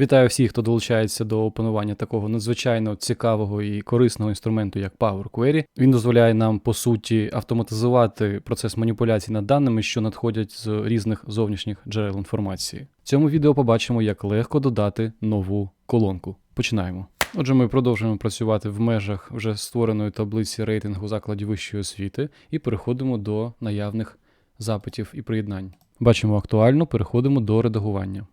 Вітаю всіх, хто долучається до опанування такого надзвичайно цікавого і корисного інструменту, як Power Query. Він дозволяє нам по суті автоматизувати процес маніпуляцій над даними, що надходять з різних зовнішніх джерел інформації. В цьому відео побачимо, як легко додати нову колонку. Починаємо. Отже, ми продовжуємо працювати в межах вже створеної таблиці рейтингу закладів вищої освіти і переходимо до наявних запитів і приєднань. Бачимо актуально, переходимо до редагування.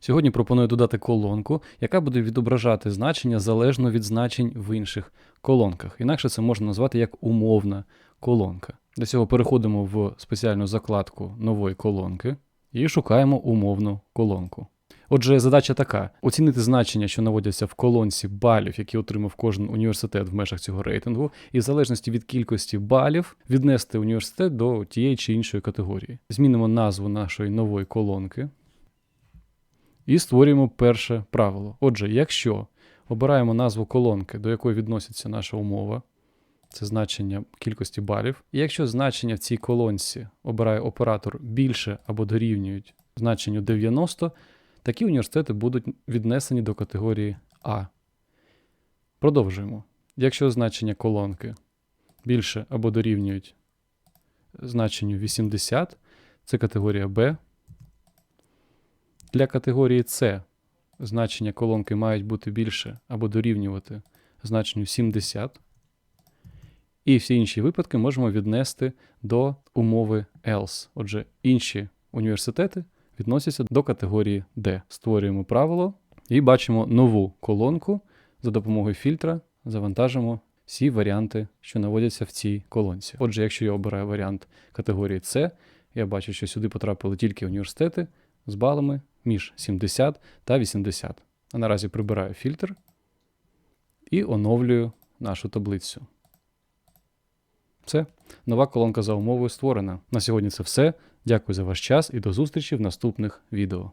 Сьогодні пропоную додати колонку, яка буде відображати значення залежно від значень в інших колонках. Інакше це можна назвати як умовна колонка. Для цього переходимо в спеціальну закладку нової колонки і шукаємо умовну колонку. Отже, задача така: оцінити значення, що наводяться в колонці балів, які отримав кожен університет в межах цього рейтингу, і в залежності від кількості балів віднести університет до тієї чи іншої категорії. Змінимо назву нашої нової колонки. І створюємо перше правило. Отже, якщо обираємо назву колонки, до якої відноситься наша умова, це значення кількості балів. І якщо значення в цій колонці обирає оператор більше або дорівнюють значенню 90, такі університети будуть віднесені до категорії А. Продовжуємо. Якщо значення колонки більше або дорівнюють значенню 80, це категорія Б. Для категорії С значення колонки мають бути більше або дорівнювати значенню 70. І всі інші випадки можемо віднести до умови else. Отже, інші університети відносяться до категорії D. Створюємо правило і бачимо нову колонку. За допомогою фільтра завантажимо всі варіанти, що наводяться в цій колонці. Отже, якщо я обираю варіант категорії С, я бачу, що сюди потрапили тільки університети з балами між 70 та 80. А наразі прибираю фільтр і оновлюю нашу таблицю. Все, нова колонка за умовою створена. На сьогодні це все. Дякую за ваш час і до зустрічі в наступних відео.